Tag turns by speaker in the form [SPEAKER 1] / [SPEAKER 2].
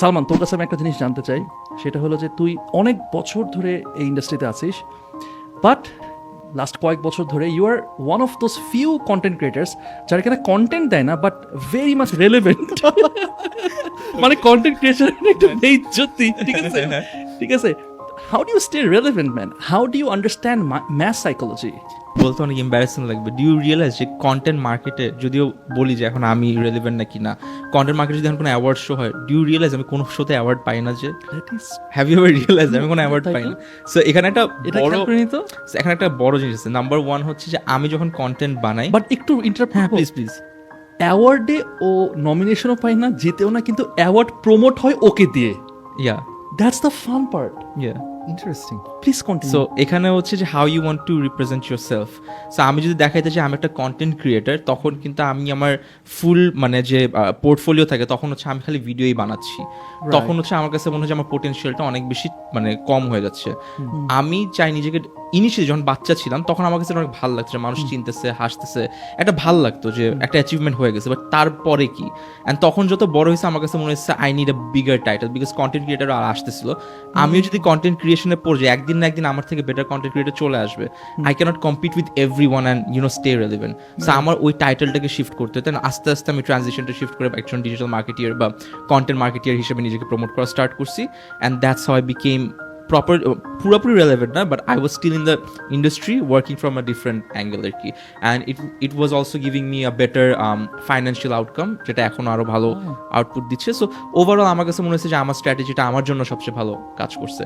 [SPEAKER 1] সালমান তোর কাছে আমি একটা জিনিস জানতে চাই। সেটা হলো যে তুই অনেক বছর ধরে এই ইন্ডাস্ট্রিতে আছিস বাট লাস্ট কয়েক বছর ধরে you are one of those few content creators যারা এখানে কন্টেন্ট দেয় না বাট ভেরি মাচ রেলেভেন্ট মানে কন্টেন্ট ক্রিয়েশনের একটা বেইজ্জতি ঠিক আছে? ঠিক আছে? How you stay stay relevant man how do you understand math psychology
[SPEAKER 2] বলতে অনেক এম্বারেসিং লাগবে। ডু ইউ রিয়েলাইজ যে কন্টেন্ট মার্কেটে যদিও বলি যে এখন আমি রেলিভেন্ট নাকি না কন্টেন্ট মার্কেটে যদি এখন কোনো অ্যাওয়ার্ড শো হয় ডু ইউ রিয়েলাইজ আমি কোনো শোতে অ্যাওয়ার্ড পাই না যে? হ্যাভ ইউ এভার রিয়েলাইজ আমি কোনো অ্যাওয়ার্ড পাই না? সো এখানে একটা বড়
[SPEAKER 1] তো?
[SPEAKER 2] এখানে একটা বড় জিনিস আছে। নাম্বার ওয়ান হচ্ছে যে আমি যখন কন্টেন্ট বানাই
[SPEAKER 1] বাট একটু ইন্টারাপ্ট
[SPEAKER 2] হ্যাঁ প্লিজ প্লিজ
[SPEAKER 1] অ্যাওয়ার্ডে ও নমিনেশনও পাই না জিতেও না কিন্তু অ্যাওয়ার্ড প্রমোট হয় ওকে দিয়ে।
[SPEAKER 2] Yeah
[SPEAKER 1] that's the fun part
[SPEAKER 2] yeah
[SPEAKER 1] interesting please continue
[SPEAKER 2] so এখানে হচ্ছে যে how you want to represent yourself so আমি যদি দেখাইতে চাই আমি একটা কন্টেন্ট ক্রিয়েটার তখন কিন্তু আমি আমার ফুল মানে যে পোর্টফোলিও থাকে তখন হচ্ছে আমি খালি ভিডিওই বানাচ্ছি। তখন হচ্ছে আমার কাছে মনে হচ্ছে আমার পোটেনশিয়ালটা অনেক বেশি মানে কম হয়ে যাচ্ছে। আমি চাই নিজেকে ইনিশিয়ালি যখন বাচ্চা ছিলাম তখন আমার কাছে অনেক ভালো লাগছে মানুষ চিনতেছে হাসতেছে। একটা ভালো লাগতো যে একটা অ্যাচিভমেন্ট হয়ে গেছে বাট তারপরে কি? অ্যান্ড তখন যত বড় হয়েছে আমার কাছে মনে হচ্ছে I need a bigger title because content creator আর আসতেছিল। আমিও যদি কন্টেন্ট ক্রিয়েশনে পড়ে যাই একদিন না একদিন আমার থেকে বেটার কন্টেন্ট ক্রিয়েটার চলে আসবে। I can't compete with everyone and you know stay relevant so আমার ওই টাইটেলটাকে শিফট করতে হতো আস্তে আস্তে আমি ট্রানজিশনটা শিফট করে একজন ডিজিটাল মার্কেটিয়ার বা কন্টেন্ট মার্কেটিয়ার হিসেবে নিজেকে প্রমোট করা স্টার্ট করছি। And that's how I became proper পুরোপুরি রেলেভেন্ট না but I was still in the industry working from a different angle আর কি। And it it was also giving me a better financial outcome যেটা এখন আরও ভালো output দিচ্ছে। So overall আমার কাছে মনে হচ্ছে যে আমার স্ট্র্যাটেজিটা আমার জন্য সবচেয়ে ভালো কাজ করছে।